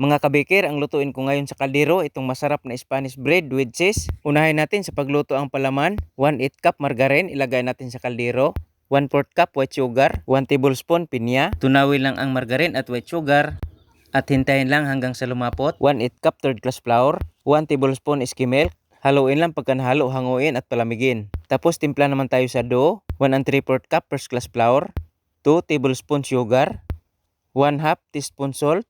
Mga kabikir, ang lutuin ko ngayon sa kaldero, itong masarap na Spanish bread with cheese. Unahin natin sa pagluto ang palaman. 1 8 cup margarine, ilagay natin sa kaldero. 1 4 cup white sugar, 1 tablespoon pinya. Tunawin lang ang margarine at white sugar. At hintayin lang hanggang sa lumapot. 1 8 cup third class flour, 1 tablespoon skim milk. Haluin lang pagka nahalo, hanguin at palamigin. Tapos timpla naman tayo sa dough. 1 and 3 4 cup first class flour, 2 tablespoon sugar, 1 half teaspoon salt,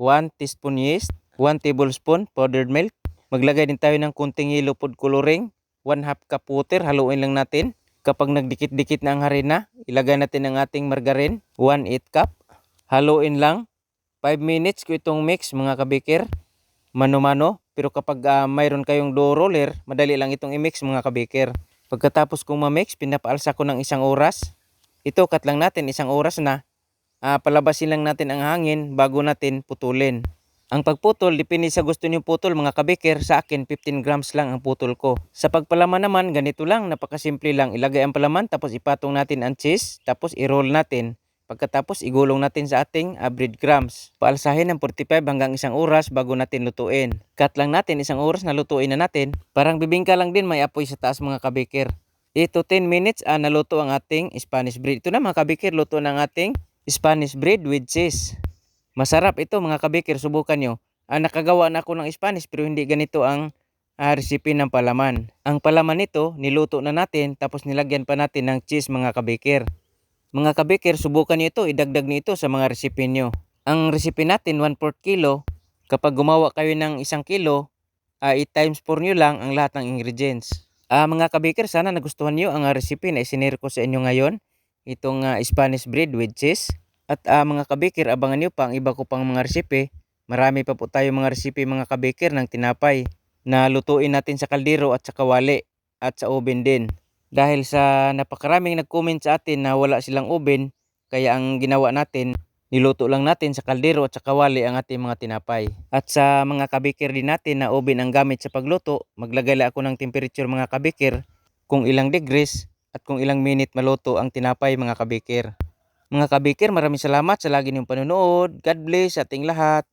1 teaspoon yeast, 1 tablespoon powdered milk. Maglagay din tayo ng kunting yellow food coloring, 1 half cup water, haluin lang natin. Kapag nagdikit-dikit na ang harina, ilagay natin ang ating margarine, 1 8 cup. Haluin lang. 5 minutes ko itong mix mga kabikir. Mano-mano. Pero kapag ah, mayroon kayong dough roller, madali lang itong i-mix mga kabikir. Pagkatapos kong ma-mix, pinapaalsa ko ng isang oras. Ito, cut lang natin, isang oras na. Ah, palabasin lang natin ang hangin bago natin putulin. Ang pagputol, depende sa gusto niyo putol mga kabikir. Sa akin, 15 grams lang ang putol ko. Sa pagpalaman naman, ganito lang, napakasimple lang. Ilagay ang palaman, tapos ipatong natin ang cheese, tapos i-roll natin. Pagkatapos, igulong natin sa ating uh, breadcrumbs. Paalsahin ng 45 hanggang isang oras bago natin lutuin. Cut lang natin, isang oras na lutuin na natin. Parang bibingka lang din, may apoy sa taas mga kabikir. Ito 10 minutes, ah, naluto ang ating Spanish bread. Ito na mga kabikir, luto ng ating Spanish bread with cheese. Masarap ito mga kabikir, subukan nyo. Ah, nakagawa na ako ng Spanish pero hindi ganito ang ah, recipe ng palaman. Ang palaman nito, niluto na natin tapos nilagyan pa natin ng cheese mga kabikir. Mga kabikir, subukan nyo ito, idagdag nyo ito sa mga recipe nyo. Ang recipe natin, 1 4 kilo. Kapag gumawa kayo ng isang kilo, ah, 8 times 4 nyo lang ang lahat ng ingredients. Ah, mga kabikir, sana nagustuhan nyo ang ah, recipe na isinare ko sa inyo ngayon. Itong ah, Spanish bread with cheese. At ah, mga kabikir, abangan nyo pa ang iba ko pang mga resipe. Marami pa po tayo mga resipe mga kabikir ng tinapay na lutuin natin sa kaldero at sa kawali at sa oven din. Dahil sa napakaraming nag-comment sa atin na wala silang oven, kaya ang ginawa natin, niluto lang natin sa kaldero at sa kawali ang ating mga tinapay. At sa mga kabikir din natin na oven ang gamit sa pagluto, maglagay lang ako ng temperature mga kabikir kung ilang degrees at kung ilang minute maluto ang tinapay mga kabikir. Mga kabikir, maraming salamat sa lagi niyong panonood. God bless sa ating lahat.